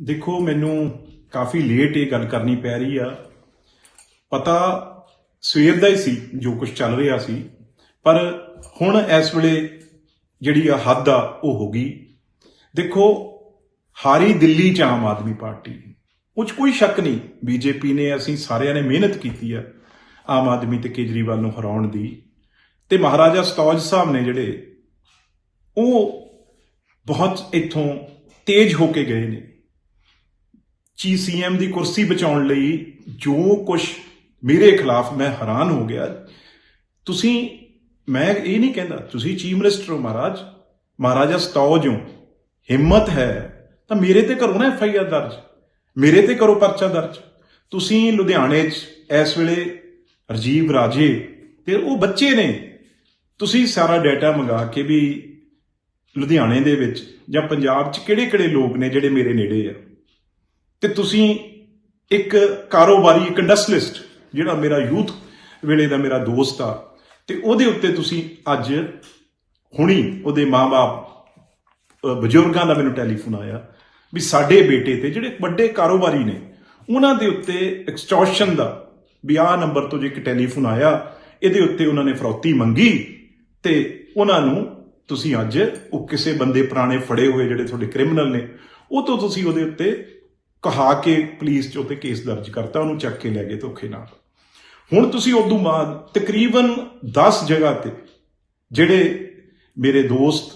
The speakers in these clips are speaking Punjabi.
ਦੇਖੋ, ਮੈਨੂੰ ਕਾਫੀ ਲੇਟ ਇਹ ਗੱਲ ਕਰਨੀ ਪੈ ਰਹੀ ਆ। ਪਤਾ ਸਵੇਰ ਦਾ ਹੀ ਸੀ, ਜੋ ਕੁਝ ਚੱਲ ਰਿਹਾ ਸੀ। ਪਰ ਹੁਣ ਇਸ ਵੇਲੇ ਜਿਹੜੀ ਆ ਹੱਦ ਆ, ਉਹ ਹੋ ਗਈ। ਦੇਖੋ, ਹਾਰੀ ਦਿੱਲੀ ਚ ਆਮ ਆਦਮੀ ਪਾਰਟੀ। ਉਹ 'ਚ ਕੋਈ ਸ਼ੱਕ ਨਹੀਂ, ਬੀਜੇਪੀ ਨੇ ਅਸੀਂ ਸਾਰਿਆਂ ਨੇ ਮਿਹਨਤ ਕੀਤੀ ਆ ਆਮ ਆਦਮੀ ਤੇ ਕੇਜਰੀਵਾਲ ਨੂੰ ਹਰਾਉਣ ਦੀ। ਤੇ ਮਹਾਰਾਜਾ ਸਤੌਜ ਸਾਹਿਬ ਨੇ ਜਿਹੜੇ, ਉਹ ਬਹੁਤ ਇੱਥੋਂ ਤੇਜ਼ ਹੋ ਕੇ ਗਏ ਨੇ। ਚੀ ਸੀਐਮ ਦੀ ਕੁਰਸੀ ਬਚਾਉਣ ਲਈ ਜੋ ਕੁਝ ਮੇਰੇ ਖਿਲਾਫ ਮੈਂ ਹੈਰਾਨ ਹੋ ਗਿਆ। ਤੁਸੀਂ, ਮੈਂ ਇਹ ਨਹੀਂ ਕਹਿੰਦਾ, ਤੁਸੀਂ ਚੀਫ ਮਿਨਿਸਟਰ ਹੋ ਮਹਾਰਾਜ, ਮਹਾਰਾਜਾ ਸਤੌਜ ਹੋ ਹਿੰਮਤ ਹੈ, ਤਾਂ ਮੇਰੇ ਤੇ ਕਰੋ ਨਾ ਐਫ ਆਈ ਆਰ ਦਰਜ। ਮੇਰੇ ਤੇ ਕਰੋ ਪਰਚਾ ਦਰਜ। ਤੁਸੀਂ ਲੁਧਿਆਣੇ 'ਚ ਇਸ ਵੇਲੇ ਰਜੀਵ ਰਾਜੇ ਤੇ ਉਹ ਬੱਚੇ ਨੇ। ਤੁਸੀਂ ਸਾਰਾ ਡਾਟਾ ਮੰਗਾ ਕੇ ਵੀ ਲੁਧਿਆਣੇ ਦੇ ਵਿੱਚ ਜਾਂ ਪੰਜਾਬ 'ਚ ਕਿਹੜੇ-ਕਿਹੜੇ ਲੋਕ ਨੇ ਜਿਹੜੇ ਮੇਰੇ ਨੇੜੇ ਆ? ਤੇ ਤੁਸੀਂ ਇੱਕ ਕਾਰੋਬਾਰੀ, ਇੱਕ ਇੰਡਸਟਰੀਲਿਸਟ ਜਿਹੜਾ ਮੇਰਾ ਯੂਥ ਵੇਲੇ ਦਾ ਮੇਰਾ ਦੋਸਤ ਆ, ਤੇ ਉਹਦੇ ਉੱਤੇ ਤੁਸੀਂ ਅੱਜ ਹੁਣੀ ਉਹਦੇ ਮਾਪੇ ਬਜ਼ੁਰਗਾਂ ਦਾ ਮੈਨੂੰ ਟੈਲੀਫੋਨ ਆਇਆ ਵੀ ਸਾਡੇ ਬੇਟੇ ਤੇ ਜਿਹੜੇ ਵੱਡੇ ਕਾਰੋਬਾਰੀ ਨੇ, ਉਹਨਾਂ ਦੇ ਉੱਤੇ ਐਕਸਟੋਰਸ਼ਨ ਦਾ ਵੀ ਆਹ ਨੰਬਰ ਤੋਂ ਜੇ ਇੱਕ ਟੈਲੀਫੋਨ ਆਇਆ, ਇਹਦੇ ਉੱਤੇ ਉਹਨਾਂ ਨੇ ਫਰੌਤੀ ਮੰਗੀ ਤੇ ਉਹਨਾਂ ਨੂੰ ਤੁਸੀਂ ਅੱਜ ਉਹ ਕਿਸੇ ਬੰਦੇ ਪੁਰਾਣੇ ਫੜੇ ਹੋਏ ਜਿਹੜੇ ਤੁਹਾਡੇ ਕ੍ਰਿਮੀਨਲ ਨੇ, ਉਹ ਤੋਂ ਤੁਸੀਂ ਉਹਦੇ ਉੱਤੇ ਕਹਾ ਕੇ ਪੁਲਿਸ 'ਚ ਉੱਤੇ ਕੇਸ ਦਰਜ ਕਰਤਾ, ਉਹਨੂੰ ਚੱਕ ਕੇ ਲੈ ਗਏ ਧੋਖੇ ਨਾਲ। ਹੁਣ ਤੁਸੀਂ ਉਦੋਂ ਬਾਅਦ ਤਕਰੀਬਨ 10 ਜਗ੍ਹਾ ਤੇ ਜਿਹੜੇ ਮੇਰੇ ਦੋਸਤ,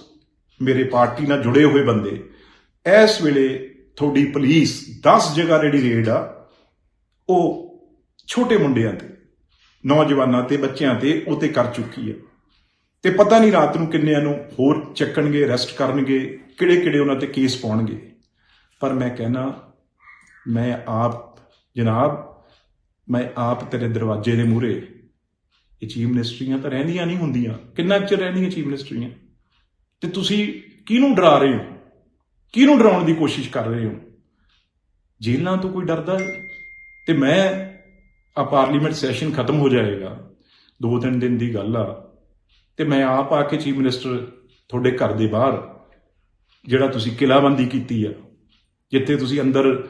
ਮੇਰੇ ਪਾਰਟੀ ਨਾਲ ਜੁੜੇ ਹੋਏ ਬੰਦੇ, ਇਸ ਵੇਲੇ ਤੁਹਾਡੀ ਪੁਲਿਸ 10 ਜਗ੍ਹਾ ਜਿਹੜੀ ਰੇਡ ਆ, ਉਹ ਛੋਟੇ ਮੁੰਡਿਆਂ ਤੇ, ਨੌਜਵਾਨਾਂ ਤੇ, ਬੱਚਿਆਂ ਤੇ ਉਹ ਤੇ ਕਰ ਚੁੱਕੀ ਹੈ ਤੇ ਪਤਾ ਨਹੀਂ ਰਾਤ ਨੂੰ ਕਿੰਨਿਆਂ ਨੂੰ ਹੋਰ ਚੱਕਣਗੇ, ਅਰੈਸਟ ਕਰਨਗੇ ਕਿਹੜੇ ਕਿਹੜੇ ਉਹਨਾਂ ਤੇ ਕੇਸ ਪਾਉਣਗੇ। ਪਰ ਮੈਂ ਕਹਿਣਾ ਮੈਂ ਆਪ, ਜਨਾਬ, ਮੈਂ ਆਪ ਤੇਰੇ ਦਰਵਾਜ਼ੇ ਦੇ ਮੂਹਰੇ। ਇਹ ਚੀਫ ਮਿਨਿਸਟਰੀਆਂ ਤਾਂ ਰਹਿੰਦੀਆਂ ਨਹੀਂ ਹੁੰਦੀਆਂ। ਕਿੰਨਾ ਕੁ ਚਿਰ ਰਹਿੰਦੀਆਂ ਚੀਫ ਮਿਨਿਸਟਰੀਆਂ? ਤੇ ਤੁਸੀਂ ਕਿਹਨੂੰ ਡਰਾ ਰਹੇ ਹੋ? ਕਿਹਨੂੰ ਡਰਾਉਣ ਦੀ ਕੋਸ਼ਿਸ਼ ਕਰ ਰਹੇ ਹੋ? ਜੇਲ੍ਹਾਂ ਤੋਂ ਕੋਈ ਡਰਦਾ ਹੈ? ਤੇ ਮੈਂ, ਆ ਪਾਰਲੀਮੈਂਟ ਸੈਸ਼ਨ ਖਤਮ ਹੋ ਜਾਏਗਾ। ਦੋ ਤਿੰਨ ਦਿਨ ਦੀ ਗੱਲ ਆ। ਤੇ ਮੈਂ ਆਪ ਆ ਕੇ ਚੀਫ ਮਿਨਿਸਟਰ ਤੁਹਾਡੇ ਘਰ ਦੇ ਬਾਹਰ, ਜਿਹੜਾ ਤੁਸੀਂ ਕਿਲਾਬੰਦੀ ਕੀਤੀ ਆ, ਜਿੱਥੇ ਤੁਸੀਂ ਅੰਦਰ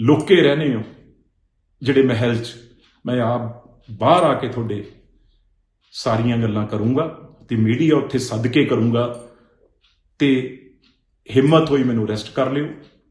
ਲੁੱਕੇ ਰਹਨੇ ਹੋ ਜਿਹੜੇ ਮਹਿਲ 'ਚ। ਮੈਂ ਆਪ ਬਾਹਰ ਆ ਕੇ ਤੁਹਾਡੇ ਸਾਰੀਆਂ ਗੱਲਾਂ ਕਰੂੰਗਾ ਤੇ ਮੀਡੀਆ ਉੱਥੇ ਸੱਦ ਕੇ ਕਰੂੰਗਾ ਤੇ ਹਿੰਮਤ ਹੋਈ ਮੈਨੂੰ ਰੈਸਟ ਕਰ ਲਿਓ।